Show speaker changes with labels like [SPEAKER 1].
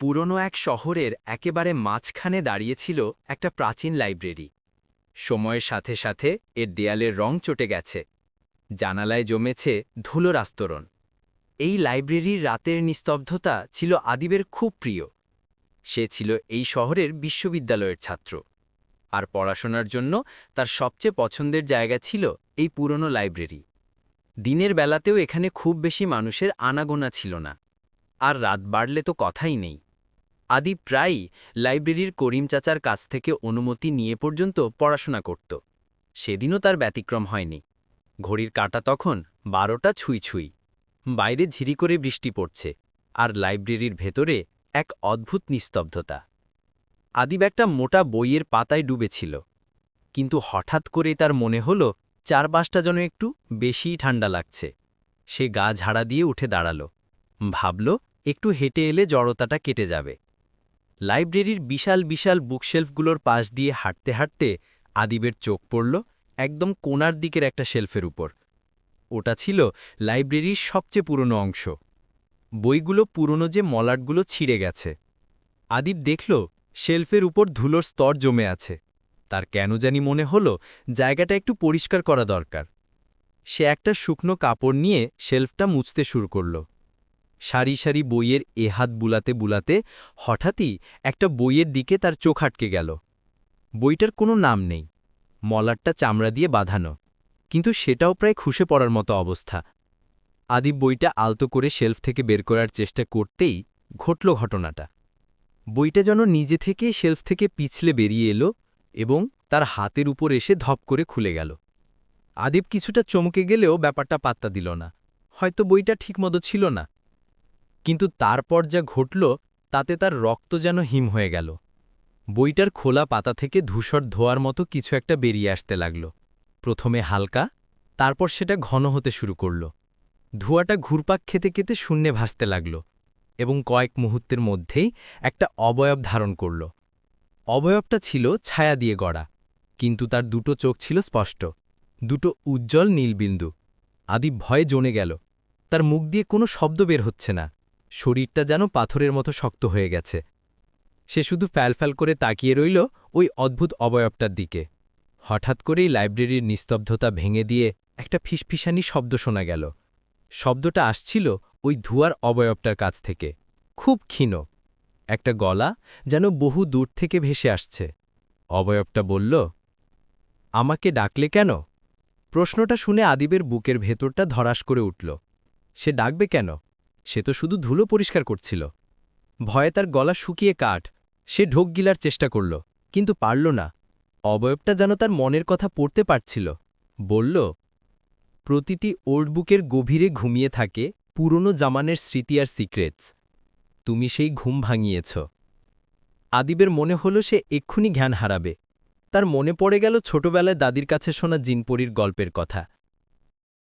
[SPEAKER 1] পুরনো এক শহরের একেবারে মাঝখানে দাঁড়িয়েছিল একটা প্রাচীন লাইব্রেরি। সময়ের সাথে সাথে এর দেয়ালের রং চটে গেছে। জানালায় জমেছে ধুলোর আস্তরণ এই লাইব্রেরির রাতের নিস্তব্ধতা ছিল আদিবের খুব প্রিয়। সে ছিল এই শহরের বিশ্ববিদ্যালয়ের ছাত্র। আর পড়াশোনার জন্য তার সবচেয়ে পছন্দের জায়গা ছিল এই পুরনো লাইব্রেরি। দিনের বেলাতেও এখানে খুব বেশি মানুষের আনাগোনা ছিল না। আর রাত বাড়লে তো কথাই নেই। আদি প্রায়ই লাইব্রেরির করিম চাচার কাছ থেকে অনুমতি নিয়ে পর্যন্ত পড়াশোনা করত। সেদিনও তার ব্যতিক্রম হয়নি। ঘড়ির কাঁটা তখন বারোটা ছুঁই ছুঁই। বাইরে ঝিরি করে বৃষ্টি পড়ছে আর লাইব্রেরির ভেতরে এক অদ্ভুত নিস্তব্ধতা। আদিব একটা মোটা বইয়ের পাতায় ডুবেছিল। কিন্তু হঠাৎ করে তার মনে হল, চারপাশটা যেন একটু বেশিই ঠান্ডা লাগছে। সে গা ঝাড়া দিয়ে উঠে দাঁড়াল। ভাবল, একটু হেঁটে এলে জড়তাটা কেটে যাবে। লাইব্রেরির বিশাল বিশাল বুকশেলফগুলোর পাশ দিয়ে হাঁটতে হাঁটতে আদিবের চোখ পড়ল একদম কোনার দিকের একটা শেলফের উপর। ওটা ছিল লাইব্রেরির সবচেয়ে পুরনো অংশ। বইগুলো পুরনো যে মলাটগুলো ছিঁড়ে গেছে। আদিব দেখল শেলফের উপর ধুলোর স্তর জমে আছে। তার কেন জানি মনে হল জায়গাটা একটু পরিষ্কার করা দরকার। সে একটা শুকনো কাপড় নিয়ে শেলফটা মুছতে শুরু করল। সারি সারি বইয়ের এ হাত বুলাতে বুলাতে হঠাৎই একটা বইয়ের দিকে তার চোখ আটকে গেল। বইটার কোনো নাম নেই মলারটা চামড়া দিয়ে বাঁধানো, কিন্তু সেটাও প্রায় খুশে পড়ার মতো অবস্থা। আদিব বইটা আলতো করে শেলফ থেকে বের করার চেষ্টা করতেই ঘটল ঘটনাটা। বইটা যেন নিজে থেকেই শেলফ থেকে পিছলে বেরিয়ে এলো এবং তার হাতের উপর এসে ধপ করে খুলে গেল। আদিব কিছুটা চমকে গেলেও ব্যাপারটা পাত্তা দিল না। হয়তো বইটা ঠিকমতো ছিল না। কিন্তু তারপর যা ঘটল, তাতে তার রক্ত যেন হিম হয়ে গেল। বইটার খোলা পাতা থেকে ধূসর ধোয়ার মতো কিছু একটা বেরিয়ে আসতে লাগল। প্রথমে হালকা, তারপর সেটা ঘন হতে শুরু করল। ধোঁয়াটা ঘুরপাক খেতে খেতে শূন্যে ভাসতে লাগল এবং কয়েক মুহূর্তের মধ্যেই একটা অবয়ব ধারণ করল। অবয়বটা ছিল ছায়া দিয়ে গড়া, কিন্তু তার দুটো চোখ ছিল স্পষ্ট। দুটো উজ্জ্বল নীলবিন্দু। আদি ভয়ে জমে গেল। তার মুখ দিয়ে কোনো শব্দ বের হচ্ছে না। শরীরটা যেন পাথরের মতো শক্ত হয়ে গেছে। সে শুধু ফ্যালফ্যাল করে তাকিয়ে রইল ওই অদ্ভুত অবয়বটার দিকে। হঠাৎ করেই লাইব্রেরির নিস্তব্ধতা ভেঙে দিয়ে একটা ফিসফিসানি শব্দ শোনা গেল। শব্দটা আসছিল ওই ধুয়ার অবয়বটার কাছ থেকে। খুব ক্ষীণ। একটা গলা যেন বহু দূর থেকে ভেসে আসছে। অবয়বটা বলল, আমাকে ডাকলে কেন? প্রশ্নটা শুনে আদিবের বুকের ভেতরটা ধরাস করে উঠল। সে ডাকবে কেন? সে তো শুধু ধুলো পরিষ্কার করছিল। ভয়ে তার গলা শুকিয়ে কাঠ। সে ঢোক গিলার চেষ্টা করল, কিন্তু পারল না। অবয়বটা যেন তার মনের কথা পড়তে পারছিল। বলল, প্রতিটি ওল্ড বুকের গভীরে ঘুমিয়ে থাকে পুরনো জামানের স্মৃতি আর সিক্রেটস। তুমি সেই ঘুম ভাঙিয়েছ। আদিবের মনে হল সে এক্ষুনি জ্ঞান হারাবে। তার মনে পড়ে গেল ছোটবেলায় দাদির কাছে শোনা জিনপরির গল্পের কথা।